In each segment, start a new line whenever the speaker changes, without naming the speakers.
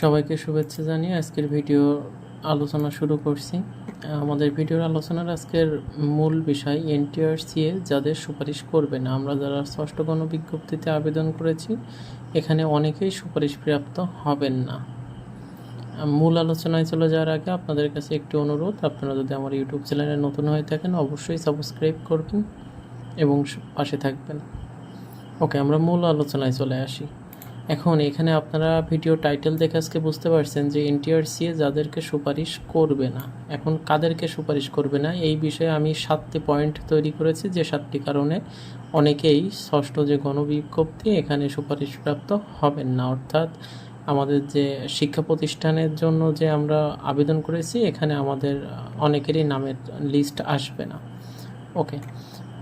সবাইকে শুভেচ্ছা জানিয়ে আজকের ভিডিও আলোচনা শুরু করছি। আমাদের ভিডিওর আলোচনার আজকের মূল বিষয় এনটিআরসিএ যাদের সুপারিশ করবে না। আমরা যারা ষষ্ঠ গণবিজ্ঞপ্তিতে আবেদন করেছি, এখানে অনেকেই সুপারিশ প্রাপ্ত হবেন না। মূল আলোচনায় চলে যাওয়ার আগে আপনাদের কাছে একটি অনুরোধ, আপনারা যদি আমার ইউটিউব চ্যানেলে নতুন হয়ে থাকেন, অবশ্যই সাবস্ক্রাইব করবেন এবং পাশে থাকবেন। ওকে, আমরা মূল আলোচনায় চলে আসি। এখন এখানে আপনারা ভিডিও টাইটেল দেখে আজকে বুঝতে পারছেন যে এনটিআরসিএ যাদেরকে সুপারিশ করবে না, এখন কাদেরকে সুপারিশ করবে না, এই বিষয়ে আমি সাতটি পয়েন্ট তৈরি করেছি, যে সাতটি কারণে অনেকেই ষষ্ঠ যে গণবিজ্ঞপ্তি, এখানে সুপারিশপ্রাপ্ত হবেন না। অর্থাৎ আমাদের যে শিক্ষা প্রতিষ্ঠানের জন্য যে আমরা আবেদন করেছি, এখানে আমাদের অনেকেরই নামের লিস্ট আসবে না। ওকে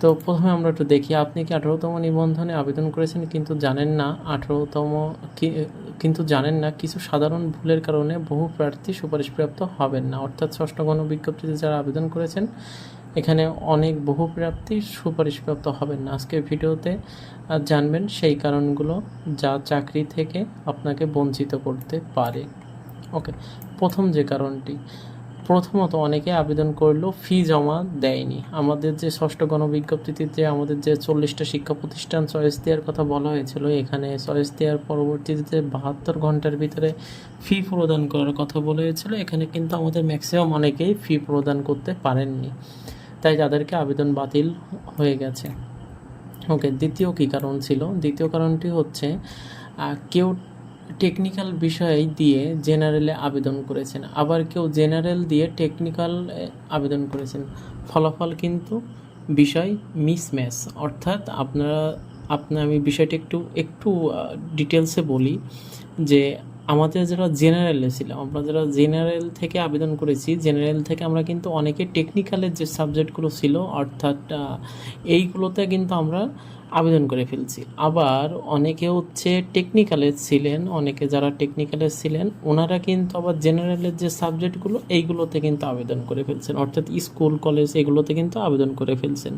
তো প্রথমে আমরা একটু দেখি, আপনি কি আঠারোতম নিবন্ধনে আবেদন করেছেন কিন্তু জানেন না? আঠারোতম কিন্তু জানেন না, কিছু সাধারণ ভুলের কারণে বহু প্রার্থী সুপারিশপ্রাপ্ত হবেন না। অর্থাৎ ষষ্ঠ গণবিজ্ঞপ্তিতে যারা আবেদন করেছেন, এখানে অনেক বহু প্রার্থী সুপারিশপ্রাপ্ত হবেন না। আজকের ভিডিওতে জানবেন সেই কারণগুলো যা চাকরি থেকে আপনাকে বঞ্চিত করতে পারে। ওকে, প্রথম যে কারণটি প্রথমত অনেকে আবেদন করলেও ফি জমা দেয়নি। আমাদের যে ষষ্ঠ গণবিজ্ঞপ্তিতে যে আমাদের যে চল্লিশটা শিক্ষা প্রতিষ্ঠান চয়েস দেওয়ার কথা বলা হয়েছিল, এখানে চয়েস দেওয়ার পরবর্তীতে বাহাত্তর ঘণ্টার ভিতরে ফি প্রদান করার কথা বলা হয়েছিল। এখানে কিন্তু আমাদের ম্যাক্সিমাম অনেকেই ফি প্রদান করতে পারেননি। তাই তাদেরকে আবেদন বাতিল হয়ে গেছে। ওকে, দ্বিতীয় কী কারণ ছিল? দ্বিতীয় কারণটি হচ্ছে কেউ টেকনিক্যাল বিষয় দিয়ে জেনারেলে আবেদন করেছেন। আবার কেউ জেনারেল দিয়ে টেকনিক্যাল আবেদন করেছেন। ফলাফল কিন্তু বিষয় মিসম্যাচ অর্থাৎ আপনারা আপনার আমি বিষয়টি একটু একটু ডিটেলসে বলি যে আমাদের যারা জেনারেলে ছিলাম, আমরা যারা জেনারেল থেকে আবেদন করেছি জেনারেল থেকে আমরা কিন্তু অনেকে টেকনিক্যালের যে সাবজেক্টগুলো ছিল, অর্থাৎ এইগুলোতে কিন্তু আমরা আবেদন করে ফেলছি। আবার অনেকে হচ্ছে টেকনিক্যালের ছিলেন, অনেকে যারা টেকনিক্যালের ছিলেন, ওনারা কিন্তু আবার জেনারেলের যে সাবজেক্টগুলো এইগুলোতে কিন্তু আবেদন করে ফেলছেন। অর্থাৎ স্কুল কলেজ এগুলোতে কিন্তু আবেদন করে ফেলছেন।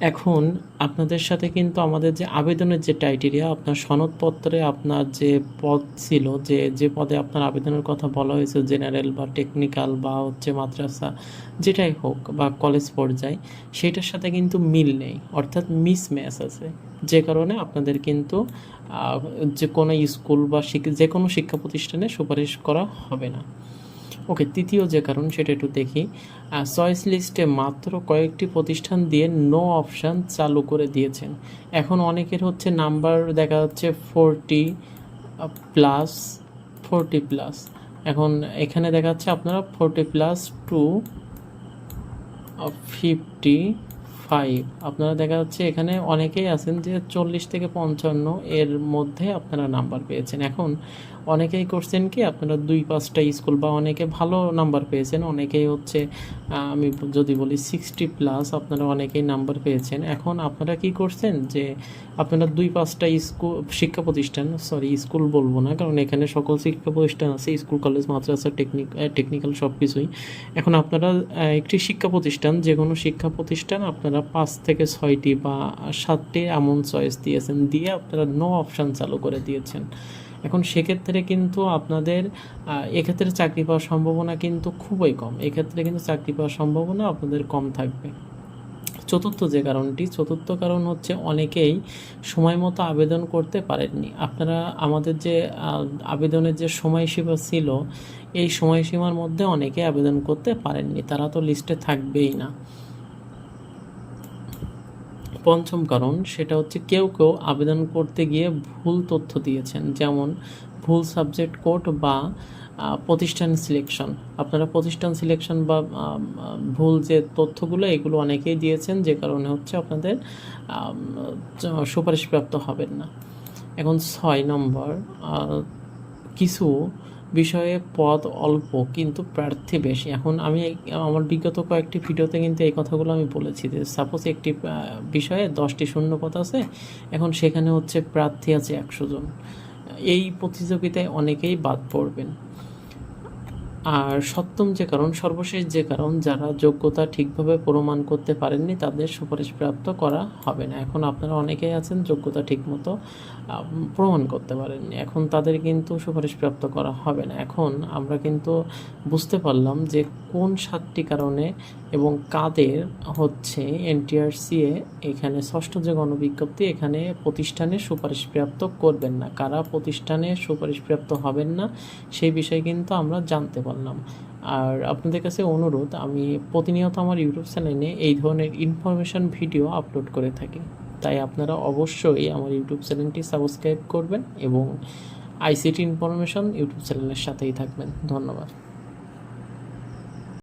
এখন আপনাদের সাথে কিন্তু আমাদের যে আবেদনের যে ক্রাইটেরিয়া আপনার সনদপত্রে আপনার যে পদ ছিল, যে যে পদে আপনার আবেদনের কথা বলা হয়েছে জেনারেল বা টেকনিক্যাল বা হচ্ছে মাদ্রাসা, যেটাই হোক বা কলেজ পর্যায়ে সেটার সাথে কিন্তু মিল নেই, অর্থাৎ মিস ম্যাচ আছে। যে কারণে আপনাদের কিন্তু যে কোনো স্কুল বা যে কোনো শিক্ষা প্রতিষ্ঠানে সুপারিশ করা হবে না। ওকে, তৃতীয় যে কারণ সেটা একটু দেখি। চয়েস লিস্টে মাত্র কয়েকটি প্রতিষ্ঠান দিয়ে নো অপশান চালু করে দিয়েছেন। এখন অনেকের হচ্ছে নাম্বার দেখা যাচ্ছে ফোরটি প্লাস ফোরটি প্লাস এখন এখানে দেখা যাচ্ছে আপনারা forty plus two fifty five আপনারা দেখা যাচ্ছে এখানে অনেকেই আছেন যে চল্লিশ থেকে পঞ্চান্ন এর মধ্যে আপনারা নাম্বার পেয়েছেন। এখন অনেকেই করছেন কি, আপনারা দুই পাঁচটা স্কুল বা অনেকে ভালো নাম্বার পেয়েছেন, অনেকেই হচ্ছে আমি যদি বলি সিক্সটি প্লাস আপনারা অনেকেই নাম্বার পেয়েছেন। এখন আপনারা কি করছেন যে, আপনারা দুই পাঁচটা স্কুল শিক্ষা প্রতিষ্ঠান সরি স্কুল বলব না, কারণ এখানে সকল শিক্ষা প্রতিষ্ঠান আছে, স্কুল, কলেজ, মাদ্রাসা টেকনিক টেকনিক্যাল সব কিছুই এখন আপনারা একটি শিক্ষা প্রতিষ্ঠান যে কোনো শিক্ষা প্রতিষ্ঠান আপনারা পাঁচ থেকে ছয়টি বা সাতটি এমন চয়েস দিয়েছেন, দিয়ে আপনারা নো অপশান চালু করে দিয়েছেন। এখন সেক্ষেত্রে কিন্তু আপনাদের এক্ষেত্রে চাকরি পাওয়ার সম্ভাবনা কিন্তু খুবই কম। এক্ষেত্রে কিন্তু চাকরি পাওয়ার সম্ভাবনা আপনাদের কম থাকবে। চতুর্থ যে কারণটি, চতুর্থ কারণ হচ্ছে অনেকেই সময় মতো আবেদন করতে পারেননি। আপনারা আমাদের যে আবেদনের যে সময়সীমা ছিল, এই সময়সীমার মধ্যে অনেকে আবেদন করতে পারেননি। তারা তো লিস্টে থাকবেই না। পঞ্চম কারণ সেটা হচ্ছে কেউ কেউ আবেদন করতে গিয়ে ভুল তথ্য দিয়েছেন, যেমন ভুল সাবজেক্ট কোড বা প্রতিষ্ঠান সিলেকশন আপনারা প্রতিষ্ঠান সিলেকশন বা ভুল যে তথ্যগুলো এগুলো অনেকেই দিয়েছেন, যে কারণে হচ্ছে আপনাদের সুপারিশপ্রাপ্ত হবেন না। এখন ছয় নম্বর কিছু বিষয়ে পদ অল্প, কিন্তু প্রার্থী বেশি। এখন আমি আমার বিগত কয়েকটি ভিডিওতে কিন্তু এই কথাগুলো আমি বলেছি যে সাপোজ একটি বিষয়ে দশটি শূন্য পদ আছে, এখন সেখানে হচ্ছে প্রার্থী আছে একশো জন। এই প্রতিযোগিতায় অনেকেই বাদ পড়বেন। আর সপ্তম যে কারণ, সর্বশেষ যে কারণ, যারা যোগ্যতা ঠিকভাবে প্রমাণ করতে পারেননি, তাদের সুপারিশপ্রাপ্ত করা হবে না। এখন আপনারা অনেকেই আছেন যোগ্যতা ঠিকমতো প্রমাণ করতে পারেননি। এখন তাদের কিন্তু সুপারিশপ্রাপ্ত করা হবে না। এখন আমরা কিন্তু বুঝতে পারলাম যে কোন সাতটি কারণে এবং কাদের হচ্ছে এনটিআরসিএ এখানে ষষ্ঠ যে গণবিজ্ঞপ্তি, এখানে প্রতিষ্ঠানে সুপারিশপ্রাপ্ত করবেন না। কারা প্রতিষ্ঠানে সুপারিশপ্রাপ্ত হবেন না, সেই বিষয়ে কিন্তু আমরা জানতে পারলাম। আর আপনাদের কাছে অনুরোধ, আমি প্রতিনিয়ত আমার ইউটিউব চ্যানেলে এই ধরনের ইনফরমেশন ভিডিও আপলোড করে থাকি। তাই আপনারা অবশ্যই আমার ইউটিউব চ্যানেলটি সাবস্ক্রাইব করবেন এবং আইসিটি ইনফরমেশন ইউটিউব চ্যানেলের সাথেই থাকবেন। ধন্যবাদ।